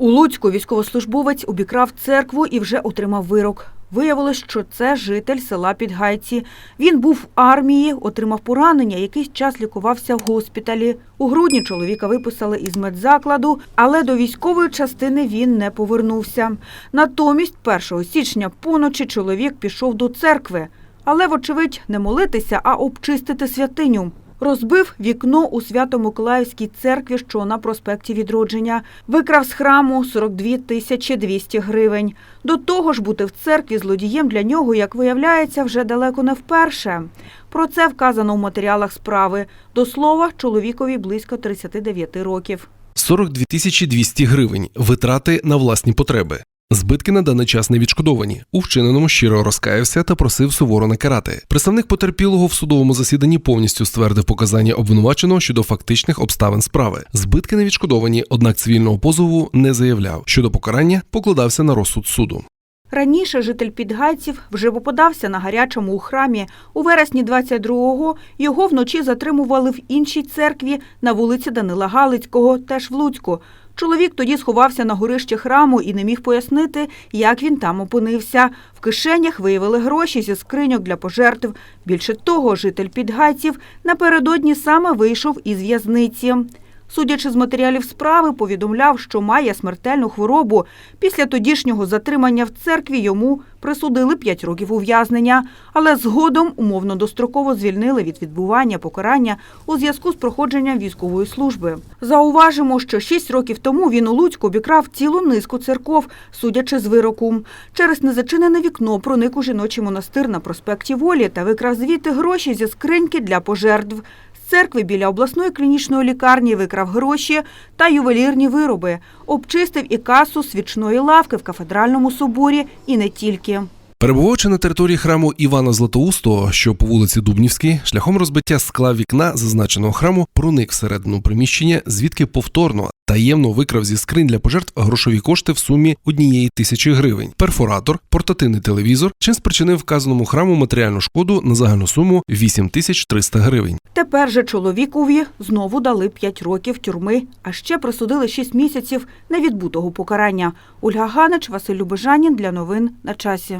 У Луцьку військовослужбовець обікрав церкву і вже отримав вирок. Виявилось, що це житель села Підгайці. Він був в армії, отримав поранення, якийсь час лікувався в госпіталі. У грудні чоловіка виписали із медзакладу, але до військової частини він не повернувся. Натомість 1 січня поночі чоловік пішов до церкви, але, вочевидь, не молитися, а обчистити святиню. Розбив вікно у Свято-Миколаївській церкві, що на проспекті Відродження. Викрав з храму 42 тисячі 200 гривень. До того ж, бути в церкві злодієм для нього, як виявляється, вже далеко не вперше. Про це вказано в матеріалах справи. До слова, чоловікові близько 39 років. 42 тисячі 200 гривень витрати на власні потреби. Збитки на даний час не відшкодовані. У вчиненому щиро розкаявся та просив суворо накарати. Представник потерпілого в судовому засіданні повністю ствердив показання обвинуваченого щодо фактичних обставин справи. Збитки не відшкодовані, однак цивільного позову не заявляв. Щодо покарання покладався на розсуд суду. Раніше житель Підгайців вже попадався на гарячому у храмі. У вересні 22-го його вночі затримували в іншій церкві на вулиці Данила Галицького, теж в Луцьку. Чоловік тоді сховався на горищі храму і не міг пояснити, як він там опинився. В кишенях виявили гроші зі скриньок для пожертв. Більше того, житель Підгайців напередодні саме вийшов із в'язниці. Судячи з матеріалів справи, повідомляв, що має смертельну хворобу. Після тодішнього затримання в церкві йому присудили 5 років ув'язнення, але згодом умовно достроково звільнили від відбування покарання у зв'язку з проходженням військової служби. Зауважимо, що 6 років тому він у Луцьку обікрав цілу низку церков, судячи з вироку. Через незачинене вікно проник у жіночий монастир на проспекті Волі та викрав звідти гроші зі скриньки для пожертв. Церкви біля обласної клінічної лікарні викрав гроші та ювелірні вироби. Обчистив і касу свічної лавки в кафедральному соборі і не тільки. Перебуваючи на території храму Івана Златоустого, що по вулиці Дубнівській, шляхом розбиття скла вікна зазначеного храму проник всередину приміщення, звідки повторно таємно викрав зі скринь для пожертв грошові кошти в сумі однієї тисячі гривень, перфоратор, портативний телевізор, чим спричинив вказаному храму матеріальну шкоду на загальну суму 8300 гривень. Тепер же чоловікові знову дали 5 років тюрми, а ще присудили 6 місяців невідбутого покарання. Ольга Ганич, Василь Любежанін для новин на часі.